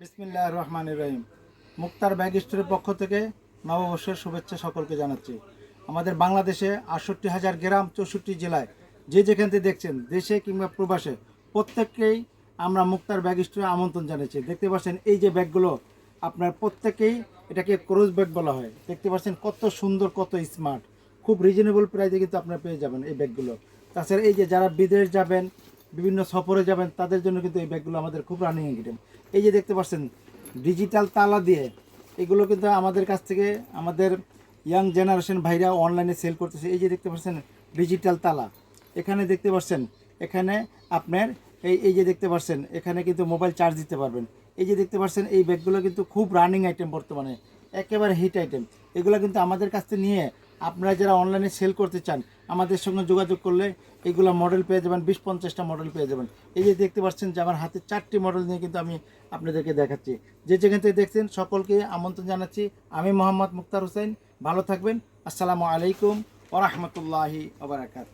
বিসমিল্লাহ রহমান রহিম। মুক্তার ব্যাগ স্টোরের পক্ষ থেকে নববর্ষের শুভেচ্ছা সকলকে জানাচ্ছি। আমাদের বাংলাদেশে আটষট্টি হাজার গ্রাম চৌষট্টি জেলায় যে যেখান থেকে দেখছেন, দেশে কিংবা প্রবাসে, প্রত্যেককেই আমরা মুক্তার ব্যাগ স্টোরে আমন্ত্রণ জানাচ্ছি। দেখতে পাচ্ছেন এই যে ব্যাগগুলো, আপনার প্রত্যেকেই এটাকে ক্রোজ ব্যাগ বলা হয়। দেখতে পাচ্ছেন কত সুন্দর, কত স্মার্ট। খুব রিজনেবল প্রাইসে কিন্তু আপনারা পেয়ে যাবেন এই ব্যাগগুলো। তাছাড়া এই যে যারা বিদেশ যাবেন বিভিন্ন সফরে যাবেন, তাদের জন্য কিন্তু এই ব্যাগগুলো আমাদের খুব রানিং আইটেম এই যে দেখতে পাচ্ছেন ডিজিটাল তালা দিয়ে, এগুলো কিন্তু আমাদের কাছ থেকে আমাদের ইয়াং জেনারেশন ভাইরা অনলাইনে সেল করতেছে। এই যে দেখতে পাচ্ছেন ডিজিটাল তালা। এখানে দেখতে পাচ্ছেন, এখানে আপনার এই এই যে দেখতে পাচ্ছেন, এখানে কিন্তু মোবাইল চার্জ দিতে পারবেন। এই যে দেখতে পাচ্ছেন, এই ব্যাগগুলো কিন্তু খুব রানিং আইটেম বর্তমানে। একেবারে হিট আইটেম এগুলো কিন্তু আমাদের কাছ থেকে নিয়ে আপনারা যারা অনলাইনে সেল করতে চান, আমাদের সঙ্গে যোগাযোগ করলে এগুলো মডেল পেয়ে যাবেন বিশ পঞ্চাশটা মডেল পেয়ে যাবেন। এই যে দেখতে পাচ্ছেন যে আমার হাতে চারটি মডেল নিয়ে কিন্তু আমি আপনাদেরকে দেখাচ্ছি। যে যেখান থেকে দেখছেন, সকলকে আমন্ত্রণ জানাচ্ছি। আমি মোহাম্মদ মুক্তার হোসেন। ভালো থাকবেন। আসসালামু আলাইকুম ওরহমতুল্লাহি ওবরাকাত